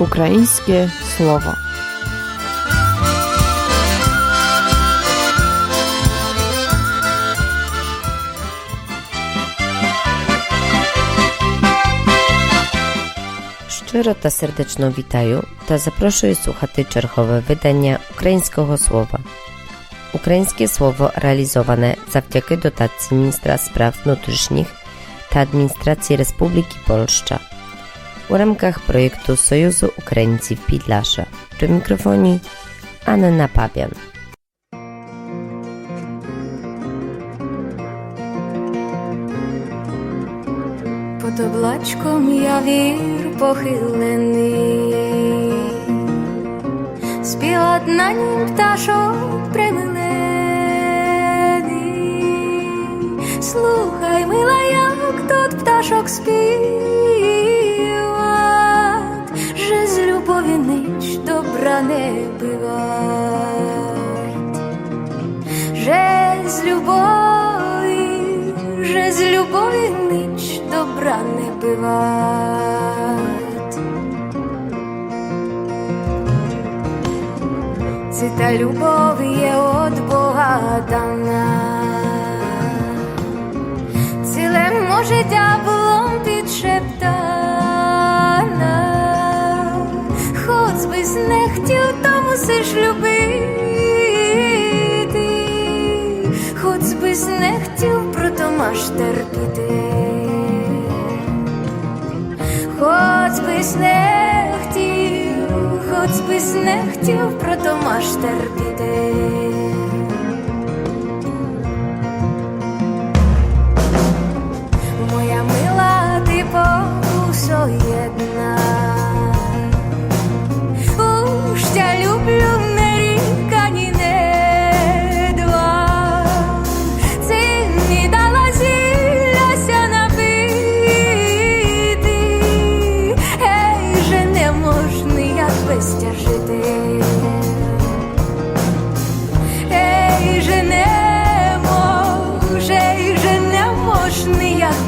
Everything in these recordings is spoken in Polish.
ukraińskie słowo. Szczero ta serdeczno witaju, ta zaproszę słuchaty czerchowe wydania ukraińskiego słowa. Ukraińskie słowo realizowane zawdzięki dotacji Ministra Spraw Wnętrznych ta administracji Republiki Polszcza. у raмкach projektu Sojuzu Ukraińcy Pidlasze. Przy mikrofonie Anna Papian. Под облачком я вір похилений, співат на нім пташок примилений. Слухай, мила, як тут пташок спів. добра не пива же з любові, же з любові ніч добра не бывает. Цвіта любов є от Бога дана, ціле може дявол. Прото маш терпіти. Хоч би не хотів, хоч би не хотів, протома маш терпіти. Моя мила, ти покусо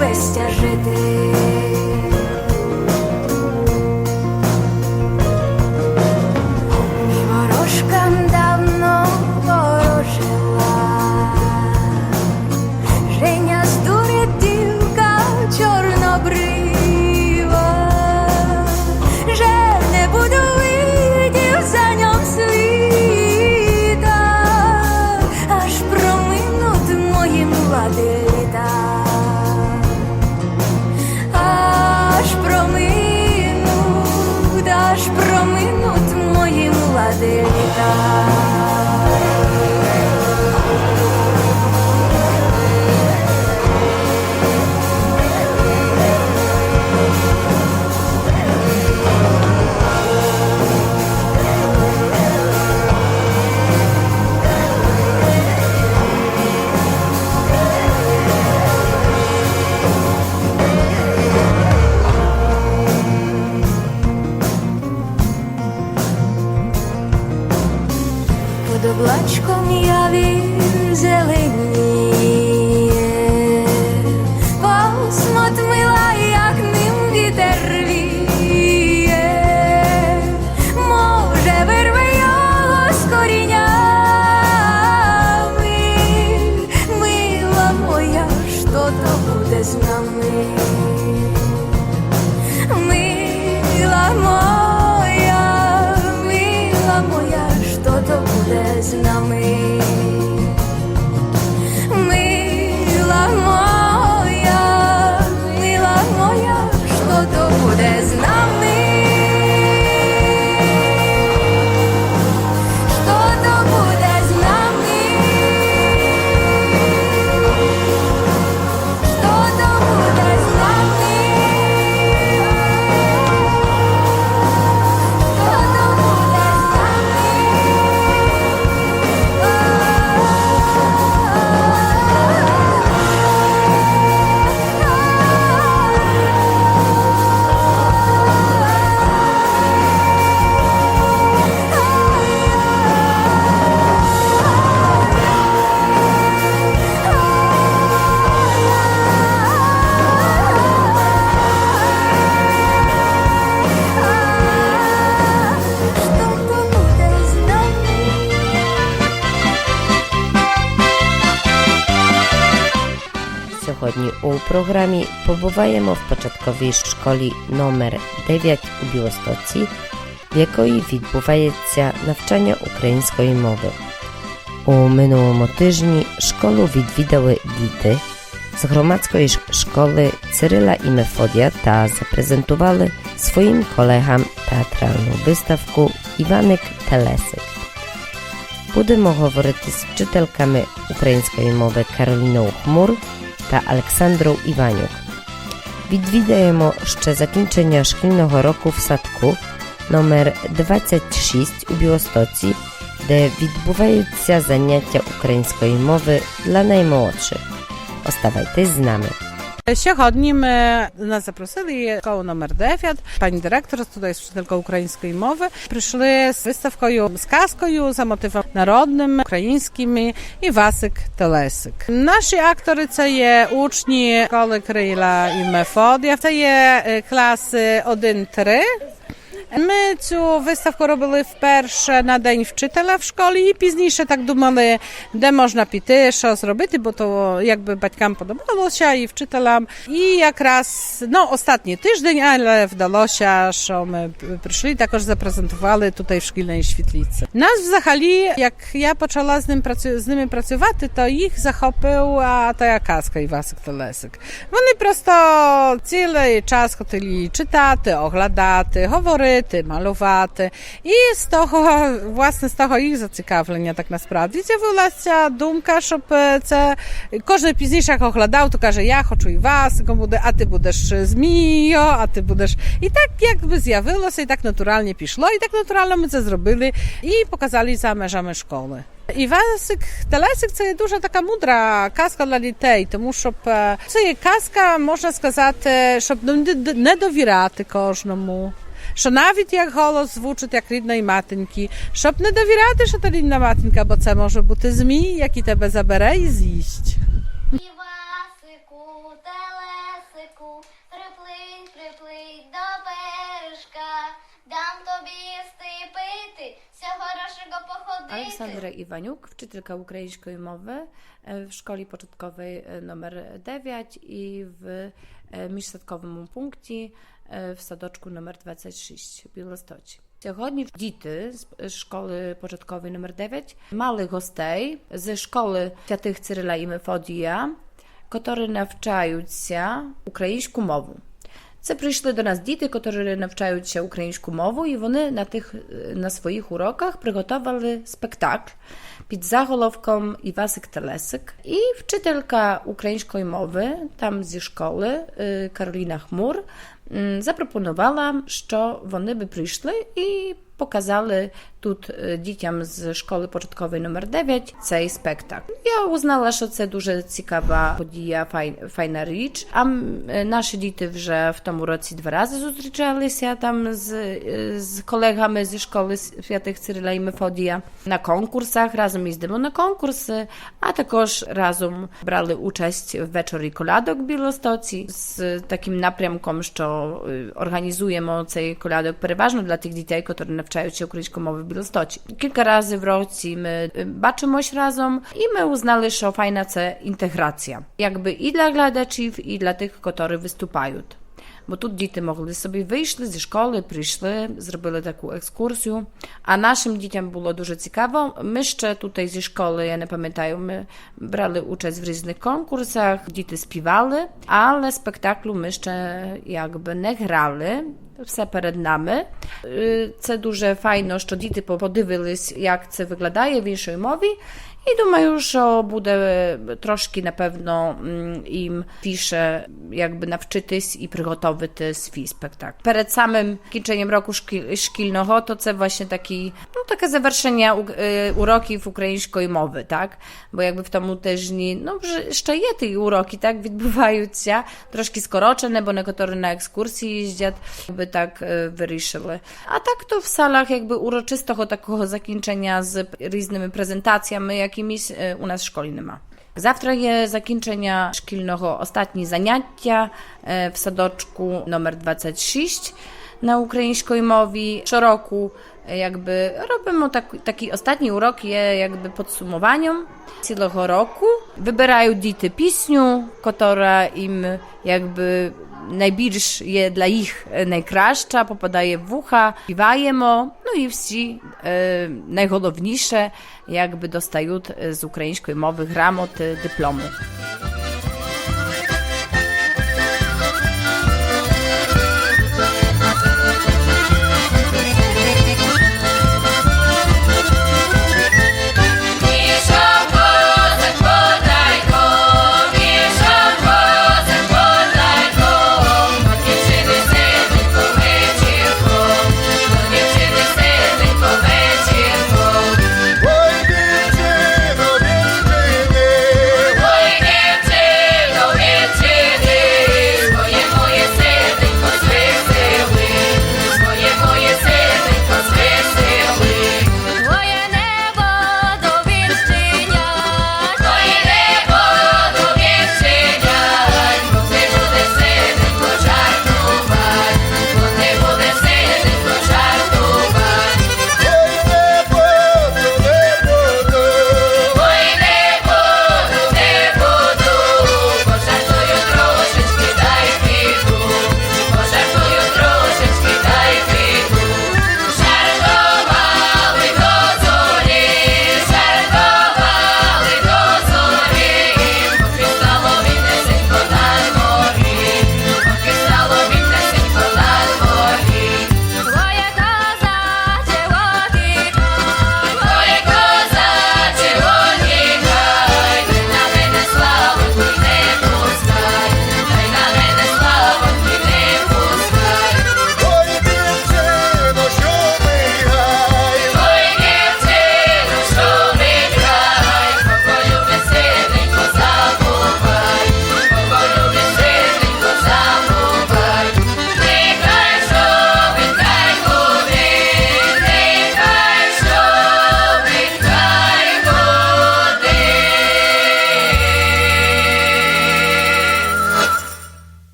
без тяжити. То буде з нами. Сьогодні у програмі побуваємо в початковій школі номер 9 у Білостоці, в якої відбувається навчання української мови. У минулому тижні школу відвідали діти з громадської ш- школи Цирила і Мефодія та запрезентували своїм колегам театральну виставку Іваник Телесик. Будемо говорити з вчительками української мови Кароліною Хмур та Олександрою Іванюк. Відвідаємо ще закінчення шкільного року в садку номер 26 у Білостоці, де відбуваються заняття української мови для наймолодших. Оставайтесь з нами. Сьогодні ми нас запросили школу номер 9. Пані директор, туди з вчителькою української мови, прийшли з виставкою з казкою за мотивом народним, українськими і Васик Телесик. Наші актори це є учні школи Крила і Мефодія. Це є е, класи 1-3. Ми цю виставку робили вперше на День вчителя в школі і пізніше так думали, де можна піти, що зробити, бо то якби батькам подобалося і вчителям. І якраз ну, останній тиждень, але вдалося, що ми прийшли, також запрезентували tutaj в шкільній світлиці. Нас взагалі, як я почала з ним працю... з ними працювати, то їх захопила та казка Івасик Телесик. Вони просто цілий час хотіли читати, оглядати, говорити, Малювати. І з того, власне, з того їх зацікавлення так насправді з'явилася думка, щоб це кожен пізніше оглядав, то каже, я хочу Івасиком буде, а ти будеш Змією, а ти будеш. І так якби з'явилося, і так натурально пішло, і так натурально ми це зробили і показали за межами школи. Івасик Телесик це дуже така мудра казка для дітей, тому щоб е, це є казка, можна сказати, щоб не довіряти кожному. Що навіть як голос звучить як рідної матінки, щоб не довіряти, що це рідна матінка, бо це може бути змій, який тебе забере і з'їсть. Івасику, телесику, приплинь, приплинь до бережка, дам тобі їсти і пити, всього хорошого походити. Aleksandra Iwaniuk, wczytelka ukraińskiej mowy e, w szkole początkowej e, numer 9 i w e, міжсадковому в садочку номер 26 в Білостоці. Сьогодні діти з школи початкової номер 9 мали гостей з школи Святих Cyryla і Мефодія, які навчаються українську мову. Це прийшли до нас діти, які навчаються українську мову, і вони на тих на своїх уроках приготували спектакль під заголовком Івасик Телесик. І вчителька української мови там зі школи Кароліна Хмур м, запропонувала, що вони би прийшли і показали тут е, дітям з школи початкової номер 9 цей спектакль. Я узнала, що це дуже цікава подія, фай- файна річ. А м, е, наші діти вже в тому році два рази зустрічалися там з, е, з колегами зі школи Святих Cyryla і Мефодія на конкурсах. Разом їздимо на конкурси, а також разом брали участь в вечорі колядок в Білостоці з таким напрямком, що е, організуємо цей колядок переважно для тих дітей, які się ukryć mowy bilostoci. Kilka razy wrócimy, baczymoś razem i my uznali, że fajna ce integracja. Jakby i dla gladaczów, i dla tych, którzy wystupają. Бо тут діти могли собі вийшли зі школи, прийшли, зробили таку екскурсію. А нашим дітям було дуже цікаво. Ми ще тут зі школи, я не пам'ятаю, ми брали участь в різних конкурсах, діти співали, але спектаклю ми ще якби не грали. Все перед нами. Е, Це дуже файно, що діти подивились, як це виглядає в іншій мові. I Duma już o Budę e, troszki na pewno mm, im pisze jakby nawczytys i przygotowy te swój spektakl. Przed samym kończeniem roku szki, szkolnego to co właśnie taki, no takie uroki w ukraińskiej mowy, tak? Bo jakby w tomu też nie, no jeszcze je te uroki, tak, odbywają się troszki skoroczone, bo niektórzy na ekskursji jeździą, jakby tak e, wyryszyły. A tak to w salach jakby uroczystoho takiego zakończenia z różnymi prezentacjami, jak jakimiś e, u nas szkolnymi. Zawtra zakończenia szkolnego ostatnie zajęcia e, w sadoczku numer 26 na ukraińskiej mowie. Co roku e, jakby robimy tak, taki ostatni urok je jakby podsumowaniem całego roku. Wybierają dzieci pisniu, która im jakby najbliższe dla ich e, najkraszcza, popadaje w ucha, piwajemo, no i wsi e, jakby dostają e, z ukraińskiej mowy gramot e, dyplomy.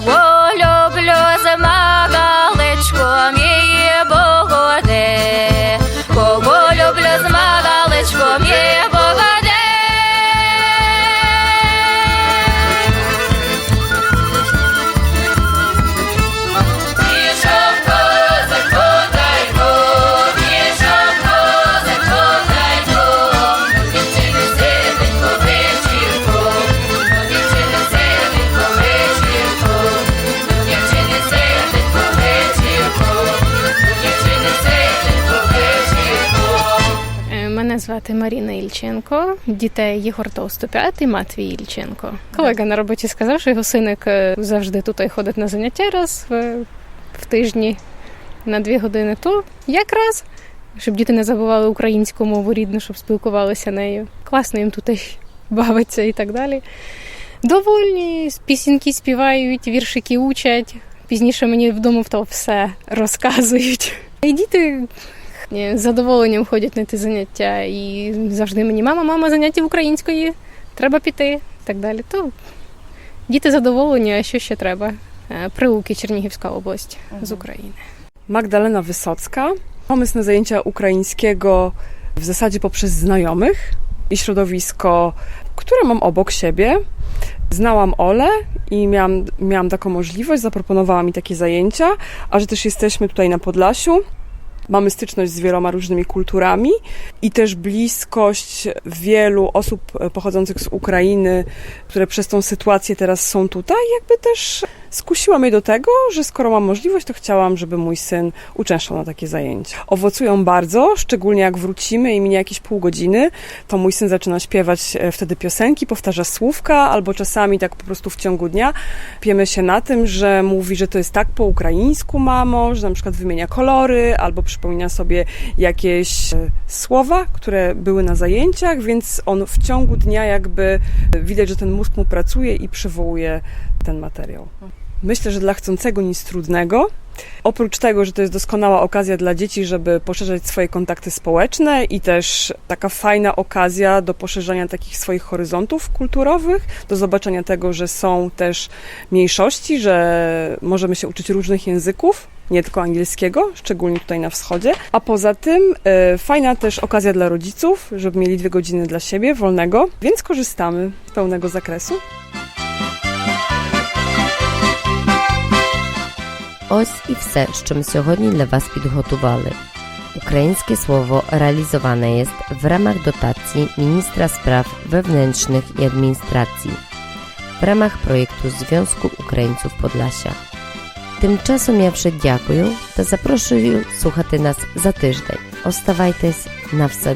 whoa. Звати Маріна Ільченко, дітей Єгор Товстопят і Матвій Ільченко. Колега на роботі сказав, що його синик е, завжди тут ходить на заняття раз в, в тижні на дві години. То якраз, щоб діти не забували українську мову рідну, щоб спілкувалися нею. Класно їм тут бавиться і так далі. Довольні, пісеньки співають, віршики учать. Пізніше мені вдома то все розказують. І діти з задоволенням ходять на ті заняття і завжди мені мама, мама, заняття української, треба піти і так далі. То діти задоволені, а що ще треба? Е, Прилуки, Чернігівська область з України. Magdalena Wysocka. Pomysł na zajęcia ukraińskiego w zasadzie poprzez znajomych i środowisko, które mam obok siebie. Znałam Olę i miałam, miałam taką możliwość, zaproponowała mi takie zajęcia, a że też jesteśmy tutaj na Podlasiu, mamy styczność z wieloma różnymi kulturami i też bliskość wielu osób e, pochodzących z Ukrainy, które przez tą sytuację teraz są tutaj, jakby też skusiła mnie do tego, że skoro mam możliwość, to chciałam, żeby mój syn uczęszczał na takie zajęcia. Owocują bardzo, szczególnie jak wrócimy i minie jakieś pół godziny, to mój syn zaczyna śpiewać e, wtedy piosenki, powtarza słówka, albo czasami tak po prostu w ciągu dnia piemy się na tym, że mówi, że to jest tak po ukraińsku, mamo, że na przykład wymienia kolory, albo przypomina sobie jakieś e, słowa, które były na zajęciach, więc on w ciągu dnia jakby e, widać, że ten mózg mu pracuje i przywołuje ten materiał. Myślę, że dla chcącego nic trudnego, Oprócz tego, że to jest doskonała okazja dla dzieci, żeby poszerzać swoje kontakty społeczne i też taka fajna okazja do poszerzania takich swoich horyzontów kulturowych, do zobaczenia tego, że są też mniejszości, że możemy się uczyć różnych języków, nie tylko angielskiego, szczególnie tutaj na wschodzie. A poza tym e, fajna też okazja dla rodziców, żeby mieli dwie godziny dla siebie wolnego, więc korzystamy z pełnego zakresu. Ось і все, що ми сьогодні для вас підготували. Українське слово реалізоване є в ramach dotacji Ministra Spraw Wewnętrznych i Administracji w ramach projektu Związku Українців Podlasia. Тимчасом я вже дякую та запрошую слухати нас за тиждень. Оставайтесь на все